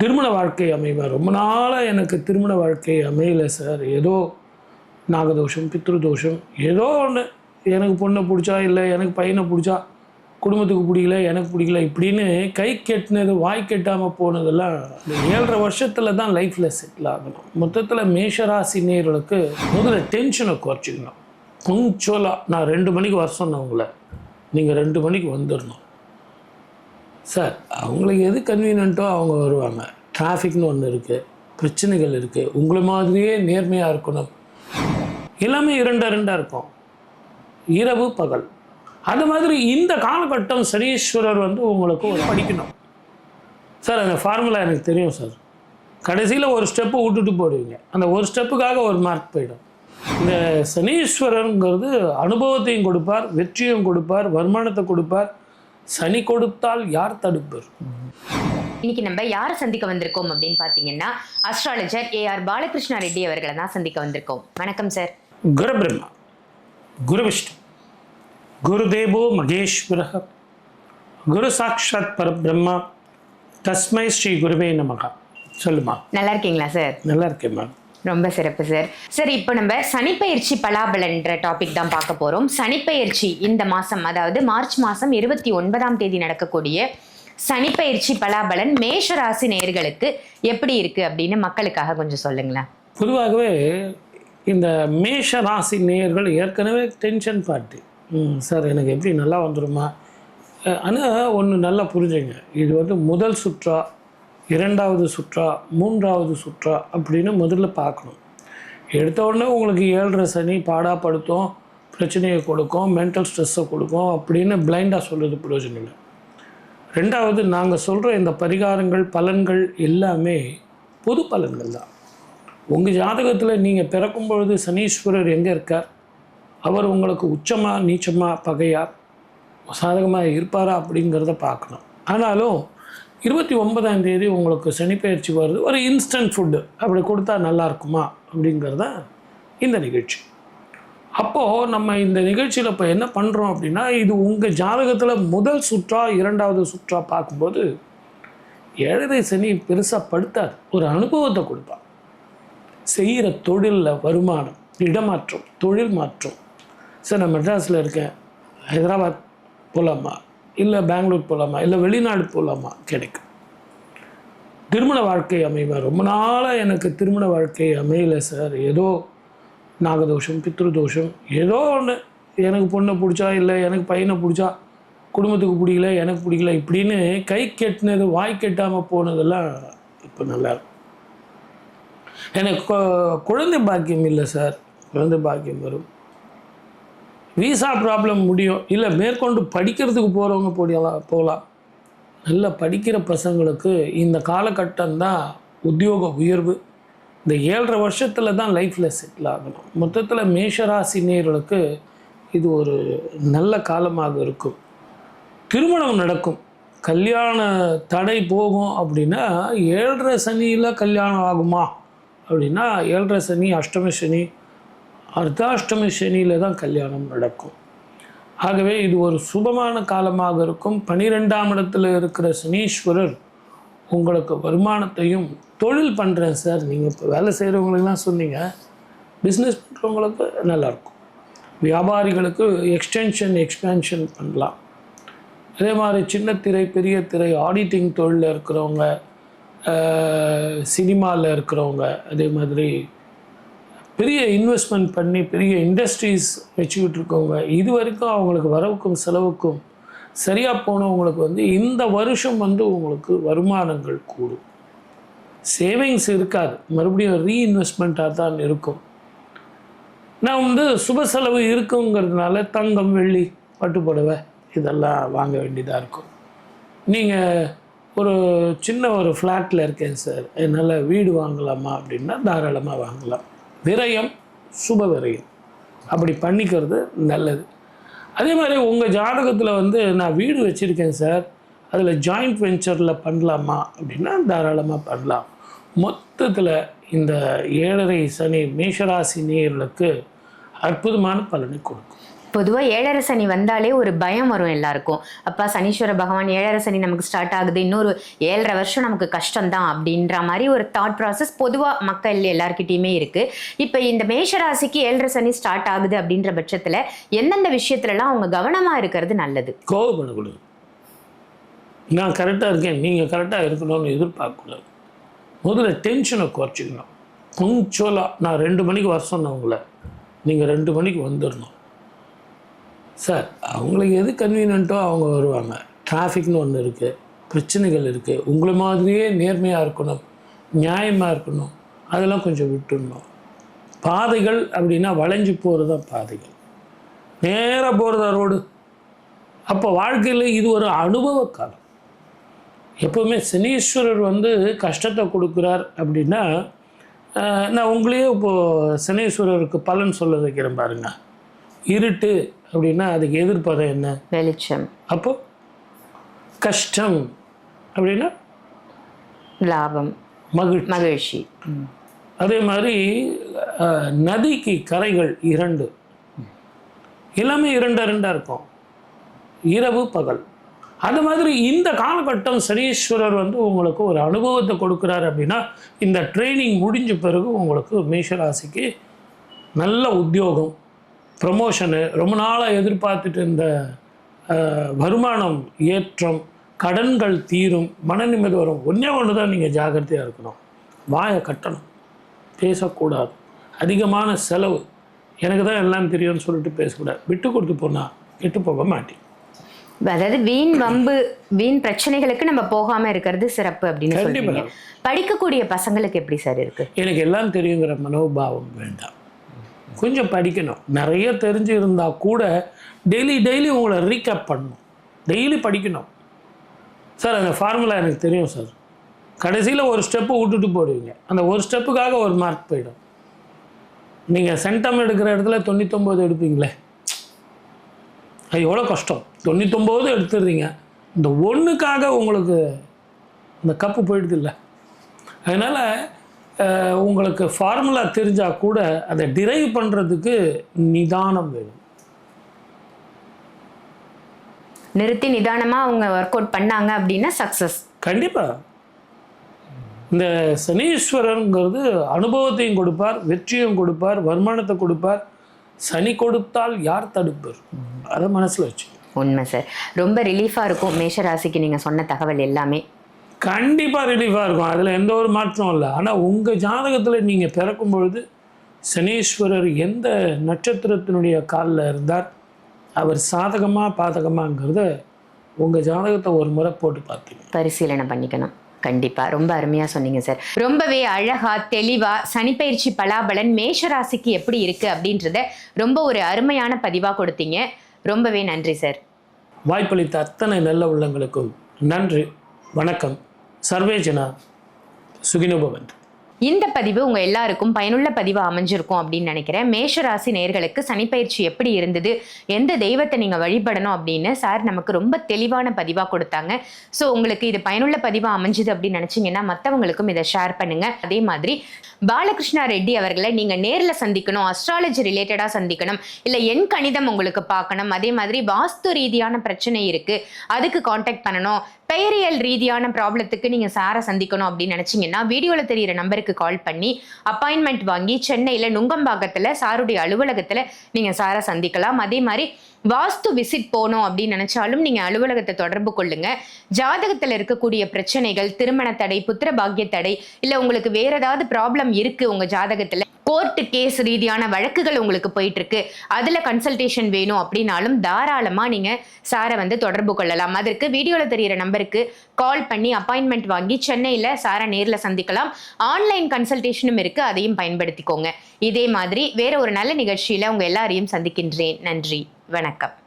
திருமண வாழ்க்கை அமைவேன் ரொம்ப நாளாக எனக்கு திருமண வாழ்க்கை அமையல சார். ஏதோ நாகதோஷம் பித்ருதோஷம் ஏதோ ஒன்று எனக்கு பொண்ணை பிடிச்சா இல்லை எனக்கு பையனை பிடிச்சா குடும்பத்துக்கு பிடிக்கல எனக்கு பிடிக்கல இப்படின்னு கை கெட்டினது வாய் கெட்டாமல் போனதெல்லாம் இந்த ஏழரை வருஷத்தில் தான் லைஃப்பில் செட்டில் ஆகணும். மொத்தத்தில் மேஷராசி நேர்களுக்கு முதல்ல டென்ஷனை குறைச்சிக்கணும். பங்க்சுவலாக நான் ரெண்டு மணிக்கு வர சொன்னேன் உங்களை. நீங்கள் ரெண்டு மணிக்கு வந்துடணும் சார் அவங்களுக்கு எது கன்வீனியன்ட்டோ அவங்க வருவாங்க. டிராஃபிக்னு ஒன்று இருக்குது பிரச்சனைகள் இருக்குது உங்களை மாதிரியே நேர்மையாக இருக்கணும். எல்லாமே இரண்டா ரெண்டாக இருக்கும். இரவு பகல். அது மாதிரி இந்த காலகட்டம் சனீஸ்வரர் வந்து உங்களுக்கு ஒரு படிக்கணும். சார் அந்த ஃபார்முலா எனக்கு தெரியும் சார். கடைசியில் ஒரு ஸ்டெப்பு விட்டுட்டு போடுவீங்க. அந்த ஒரு ஸ்டெப்புக்காக ஒரு மார்க் போயிடும். இந்த சனீஸ்வரருங்கிறது அனுபவத்தையும் கொடுப்பார் வெற்றியும் கொடுப்பார் வருமானத்தை கொடுப்பார் சனி கொடுத்தால் யார் தடுப்பர்? இன்னைக்கு நம்ம யாரை சந்திக்க வந்திருக்கோம் அப்படின்னு பார்த்தீங்கன்னா astrologer A R Balakrishna Reddy அவர்களை தான் சந்திக்க வந்திருக்கோம். வணக்கம் சார் குரு பிரம்மா குரு விஷ்ணு குருதேவோ மகேஸ்வர குரு சாட்சாத் பரபிரம்மா தஸ்மை ஸ்ரீ குருவே நமகா. சொல்லுமா? நல்லா இருக்கீங்களா சார் நல்லா இருக்கேன் மேம். ரொம்ப சிறப்பு சார் சார் இப்போ நம்ம சனிப்பயிற்சி பலாபலன்ற டாபிக் தான் பார்க்க போகிறோம் சனிப்பயிற்சி இந்த மாதம் அதாவது மார்ச் மாதம் இருபத்தி ஒன்பதாம் தேதி நடக்கக்கூடிய சனிப்பயிற்சி பலாபலன் மேஷராசி நேர்களுக்கு நேயர்களுக்கு எப்படி இருக்குது அப்படின்னு மக்களுக்காக கொஞ்சம் சொல்லுங்களேன். பொதுவாகவே இந்த மேஷ ராசி நேயர்கள் ஏற்கனவே டென்ஷன் பார்ட்டி ம் சார் எனக்கு எப்படி நல்லா வந்துடுமா ஆனால் ஒன்று நல்லா புரிஞ்சுங்க. இது வந்து முதல் சுற்றா இரண்டாவது சுற்றா மூன்றாவது சுற்றா அப்படின்னு முதல்ல பார்க்கணும். எடுத்த உடனே உங்களுக்கு ஏழரை சனி பாடாப்படுத்தும் பிரச்சனையை கொடுக்கும் மென்டல் ஸ்ட்ரெஸ்ஸை கொடுக்கும் அப்படின்னு பிளைண்டாக சொல்கிறது பிரயோஜனம் இல்லை. ரெண்டாவது நாங்கள் சொல்கிற இந்த பரிகாரங்கள் பலன்கள் எல்லாமே பொது பலன்கள் தான். உங்கள் ஜாதகத்தில் நீங்கள் பிறக்கும் பொழுது சனீஸ்வரர் எங்கே இருக்கார்? அவர் உங்களுக்கு உச்சமாக நீச்சமாக பகையார் சாதகமாக இருப்பாரா அப்படிங்கிறத பார்க்கணும். ஆனாலும் இருபத்தி ஒன்பதாம் தேதி உங்களுக்கு சனிப்பயிற்சி வருது. ஒரு இன்ஸ்டன்ட் ஃபுட்டு அப்படி கொடுத்தா நல்லா இருக்குமா அப்படிங்கிறத இந்த நிகழ்ச்சி. அப்போது நம்ம இந்த நிகழ்ச்சியில் இப்போ என்ன பண்ணுறோம் அப்படின்னா இது உங்கள் ஜாதகத்தில் முதல் சுற்றா இரண்டாவது சுற்றா பார்க்கும்போது ஏழரை சனி பெருசாக படுத்தாது ஒரு அனுபவத்தை கொடுப்பான் செய்கிற தொழிலில் வருமானம் இடமாற்றம் தொழில் மாற்றம். சார் நான் மெட்ராஸில் இருக்கேன். ஹைதராபாத் போலாமா? இல்லை பெங்களூர் போகலாமா இல்லை வெளிநாடு போகலாமா கிடைக்கும். திருமண வாழ்க்கை அமைவேன் ரொம்ப நாளாக எனக்கு திருமண வாழ்க்கை அமையல சார் ஏதோ நாகதோஷம் பித்ருதோஷம் ஏதோ ஒன்று எனக்கு பொண்ணை பிடிச்சா இல்லை எனக்கு பையனை பிடிச்சா குடும்பத்துக்கு பிடிக்கல எனக்கு பிடிக்கல இப்படின்னு கை கெட்டினது வாய் கெட்டாமல் போனதெல்லாம் இப்போ நல்லா எனக்கு குழந்தை பாக்கியம் இல்லை சார் குழந்தை பாக்கியம் வரும். விசா ப்ராப்ளம் முடியும். இல்லை மேற்கொண்டு படிக்கிறதுக்கு போகிறவங்க போடலாம் போகலாம் நல்ல படிக்கிற பசங்களுக்கு இந்த காலகட்டம் தான் உத்தியோக உயர்வு. இந்த ஏழரை வருஷத்தில் தான் லைஃப்பில் செட்டில் ஆகணும். மொத்தத்தில் மேஷராசி நேர்களுக்கு இது ஒரு நல்ல காலமாக இருக்கும். திருமணம் நடக்கும். கல்யாண தடை போகும் அப்படின்னா ஏழரை சனியில் கல்யாணம் ஆகுமா? அப்படின்னா ஏழரை சனி அஷ்டமி சனி அர்த்தாஷ்டமி சனியில் தான் கல்யாணம் நடக்கும். ஆகவே இது ஒரு சுபமான காலமாக இருக்கும். பனிரெண்டாம் இடத்துல இருக்கிற சனீஸ்வரர் உங்களுக்கு வருமானத்தையும் தொழில் பண்ணுறேன் சார். நீங்கள் இப்போ வேலை செய்கிறவங்களுக்குலாம் சொன்னீங்க. பிஸ்னஸ் பண்ணுறவங்களுக்கு நல்லாயிருக்கும் வியாபாரிகளுக்கு எக்ஸ்டென்ஷன் எக்ஸ்பேன்ஷன் பண்ணலாம். அதே மாதிரி சின்ன திரை பெரிய திரை ஆடிட்டிங் தொழிலில் இருக்கிறவங்க சினிமாவில் இருக்கிறவங்க அதே மாதிரி பெரிய இன்வெஸ்ட்மெண்ட் பண்ணி பெரிய இண்டஸ்ட்ரீஸ் வச்சுக்கிட்டு இருக்கவங்க இது வரைக்கும் அவங்களுக்கு வரவுக்கும் செலவுக்கும் சரியாக போனவங்களுக்கு வந்து இந்த வருஷம் வந்து உங்களுக்கு வருமானங்கள் கூடும். சேவிங்ஸ் இருக்காது. மறுபடியும் ரீஇன்வெஸ்ட்மெண்ட்டாக தான் இருக்கும். நான் வந்து சுப செலவு இருக்குங்கிறதுனால தங்கம் வெள்ளி பட்டுப்புடவை இதெல்லாம் வாங்க வேண்டியதாக இருக்கும். நீங்கள் ஒரு சின்ன ஒரு ஃப்ளாட்டில் இருக்கேன் சார். என்னால் வீடு வாங்கலாமா அப்படின்னா தாராளமாக வாங்கலாம். விரயம் சுப விரயம் அப்படி பண்ணிக்கிறது நல்லது. அதே மாதிரி உங்கள் ஜாதகத்தில் வந்து நான் வீடு வச்சுருக்கேன் சார். அதில் ஜாயிண்ட் வெஞ்சரில் பண்ணலாமா அப்படின்னா தாராளமாக பண்ணலாம். மொத்தத்தில் இந்த ஏழரை சனி மேஷராசி நேயர்களுக்கு அற்புதமான பலனை கொடுக்கும். பொதுவாக ஏழரை சனி வந்தாலே ஒரு பயம் வரும் எல்லாருக்கும். அப்பா சனீஸ்வர பகவான் ஏழரை சனி நமக்கு ஸ்டார்ட் ஆகுது. இன்னொரு ஏழரை வருஷம் நமக்கு கஷ்டம்தான் அப்படின்ற மாதிரி ஒரு தாட் ப்ராசஸ் பொதுவாக மக்கள் எல்லார்கிட்டயுமே இருக்கு. இப்போ இந்த மேஷராசிக்கு ஏழரை சனி ஸ்டார்ட் ஆகுது அப்படின்ற பட்சத்தில் எந்தெந்த விஷயத்துலலாம் அவங்க கவனமாக இருக்கிறது நல்லது? கோவப்படக்கூடாது நான் கரெக்டாக இருக்கேன். நீங்கள் கரெக்டாக இருக்கணும்னு எதிர்பார்க்கக்கூடாது. முதல்ல டென்ஷனை குறைச்சிக்கணும். பங்க்சுவலாக நான் ரெண்டு மணிக்கு வர சொன்னேன் உங்களை. நீங்கள் ரெண்டு மணிக்கு வந்துடணும். சார் அவங்களுக்கு எது கன்வீனியன்ட்டோ அவங்க வருவாங்க. டிராஃபிக்னு ஒன்று இருக்குது பிரச்சனைகள் இருக்குது உங்களை மாதிரியே நேர்மையாக இருக்கணும் நியாயமாக இருக்கணும் அதெல்லாம் கொஞ்சம் விட்டுடணும். பாதைகள் அப்படின்னா வளைஞ்சு போகிறது தான் பாதைகள். நேராக போகிறதா ரோடு அப்போ வாழ்க்கையில் இது ஒரு அனுபவ காலம். எப்போவுமே சனீஸ்வரர் வந்து கஷ்டத்தை கொடுக்குறார் அப்படின்னா நான் உங்களையே இப்போது சனீஸ்வரருக்கு பலன் சொல்ல வைக்கிறேன் பாருங்க. இருட்டு அப்படின்னா அதுக்கு எதிர்ப்பதம் என்ன? வெளிச்சம். அப்போ கஷ்டம் அப்படின்னா லாபம். மகிழ்ச்சி. மகிழ்ச்சி. அதே மாதிரி நதிக்கு கரைகள் இரண்டு. எல்லாமே இரண்டு இரண்டாக இருக்கும். இரவு பகல். அது மாதிரி இந்த காலகட்டம் சனீஸ்வரர் வந்து உங்களுக்கு ஒரு அனுபவத்தை கொடுக்குறாரு அப்படின்னா இந்த ட்ரைனிங் முடிஞ்ச பிறகு உங்களுக்கு மேஷராசிக்கு நல்ல உத்தியோகம் ப்ரமோஷனு ரொம்ப நாளாக எதிர்பார்த்துட்டு இருந்த வருமானம் ஏற்றம் கடன்கள் தீரும் மன நிம்மதி வரும். ஒன்றே ஒன்று தான் நீங்கள் ஜாக்கிரதையாக இருக்கணும். வாயை கட்டணும். பேசக்கூடாது. அதிகமான செலவு. எனக்கு தான் எல்லாம் தெரியும்னு சொல்லிட்டு பேசக்கூடாது. விட்டு கொடுத்து போனா கெட்டு போக மாட்டேன். அதாவது வீண் வம்பு வீண் பிரச்சனைகளுக்கு நம்ம போகாம இருக்கிறது சிறப்பு அப்படின்னு. சொல்றீங்க. படிக்கக்கூடிய பசங்களுக்கு எப்படி சார் இருக்கு? எனக்கு எல்லாம் தெரியுங்கிற மனோபாவம் வேண்டாம். கொஞ்சம் படிக்கணும். நிறைய தெரிஞ்சு இருந்தால் கூட டெய்லி டெய்லி உங்களை ரீகேப் பண்ணணும். டெய்லி படிக்கணும். சார் அந்த ஃபார்முலா எனக்கு தெரியும் சார் கடைசியில் ஒரு ஸ்டெப்பு விட்டுட்டு போடுவீங்க. அந்த ஒரு ஸ்டெப்புக்காக ஒரு மார்க் போயிடும். நீங்கள் சென்டம் எடுக்கிற இடத்துல தொண்ணூத்தொம்பது எடுப்பீங்களே? அது எவ்வளோ கஷ்டம். தொண்ணூத்தொம்பது எடுத்துடுறீங்க. இந்த ஒன்றுக்காக உங்களுக்கு இந்த கப்பு போயிடுது இல்லை? அதனால் உங்களுக்கு ஃபார்முலா தெரிஞ்சால் கூட அதை டிரைவ் பண்ணுறதுக்கு நிதானம் வேணும். நிறுத்தி நிதானமா அவங்க ஒர்க் அவுட் பண்ணாங்க அப்படின்னா சக்சஸ் கண்டிப்பாக இந்த சனீஸ்வரருங்கிறது அனுபவத்தையும் கொடுப்பார் வெற்றியும் கொடுப்பார் வருமானத்தை கொடுப்பார். சனி கொடுத்தால் யார் தடுப்பர்? அதை மனசில் வச்சு உண்மை சார் ரொம்ப ரிலீஃபா இருக்கும் மேஷராசிக்கு நீங்க சொன்ன தகவல் எல்லாமே. கண்டிப்பாக ரிலீஃபாக இருக்கும். அதில் எந்த ஒரு மாற்றமும் இல்லை. ஆனால் உங்கள் ஜாதகத்தில் நீங்கள் பிறக்கும் பொழுது சனீஸ்வரர் எந்த நட்சத்திரத்தினுடைய காலில் இருந்தார்? அவர் சாதகமா பாதகமாங்கிறத உங்கள் ஜாதகத்தை ஒரு முறை போட்டு பார்த்தீங்க பரிசீலனை பண்ணிக்கணும். கண்டிப்பா. ரொம்ப அருமையா சொன்னீங்க சார். ரொம்பவே அழகா தெளிவா சனிப்பயிற்சி பலாபலன் மேஷராசிக்கு எப்படி இருக்கு அப்படின்றத ரொம்ப ஒரு அருமையான பதிவா கொடுத்தீங்க. ரொம்பவே நன்றி சார். வாய்ப்பளித்த அத்தனை நல்ல உள்ளங்களுக்கும் நன்றி. வணக்கம். சர்வேஜனா சுகினோபவன் இந்த பதிவு உங்க எல்லாருக்கும் பயனுள்ள பதிவு அமைஞ்சிருக்கும் அப்படின்னு நினைக்கிறேன். மேஷராசி நேயர்களுக்கு சனிப்பயிற்சி எப்படி இருந்தது? எந்த தெய்வத்தை நீங்க வழிபடணும் அப்படின்னு சார் நமக்கு ரொம்ப தெளிவான பதிவா கொடுத்தாங்க. ஸோ உங்களுக்கு இது பயனுள்ள பதிவாக அமைஞ்சுது அப்படின்னு நினைச்சீங்கன்னா மற்றவங்களுக்கும் இதை ஷேர் பண்ணுங்க. அதே மாதிரி பாலகிருஷ்ணா ரெட்டி அவர்களை நீங்க நேரில் சந்திக்கணும் அஸ்ட்ராலஜி ரிலேட்டடா சந்திக்கணும் இல்லை எண் கணிதம் உங்களுக்கு பார்க்கணும். அதே மாதிரி வாஸ்து ரீதியான பிரச்சனை இருக்கு. அதுக்கு காண்டாக்ட் பண்ணணும். பெயரியல் ரீதியான ப்ராப்ளத்துக்கு நீங்கள் சாரை சந்திக்கணும் அப்படின்னு நினச்சிங்கன்னா வீடியோவில் தெரிகிற நம்பருக்கு கால் பண்ணி அப்பாயின்மெண்ட் வாங்கி சென்னையில் நுங்கம்பாக்கத்தில் சாருடைய அலுவலகத்தில் நீங்கள் சாரை சந்திக்கலாம். அதே மாதிரி வாஸ்து விசிட் போகணும் அப்படின்னு நினச்சாலும் நீங்கள் அலுவலகத்தை தொடர்பு கொள்ளுங்க. ஜாதகத்தில் இருக்கக்கூடிய பிரச்சனைகள் திருமண தடை புத்திர பாக்கிய தடை இல்லை உங்களுக்கு வேறு ஏதாவது ப்ராப்ளம் இருக்குது உங்கள் ஜாதகத்தில் கோர்ட்டு கேஸ் ரீதியான வழக்குகள் உங்களுக்கு போயிட்டு இருக்கு அதுல கன்சல்டேஷன் வேணும் அப்படின்னாலும் தாராளமா நீங்க சாரை வந்து தொடர்பு கொள்ளலாம். அதற்கு வீடியோல தெரிகிற நம்பருக்கு கால் பண்ணி அப்பாயின்மெண்ட் வாங்கி சென்னையில சாரை நேரில் சந்திக்கலாம். ஆன்லைன் கன்சல்டேஷனும் இருக்கு அதையும் பயன்படுத்திக்கோங்க. இதே மாதிரி வேற ஒரு நல்ல நிகழ்ச்சியில உங்க எல்லாரையும் சந்திக்கின்றேன். நன்றி வணக்கம்.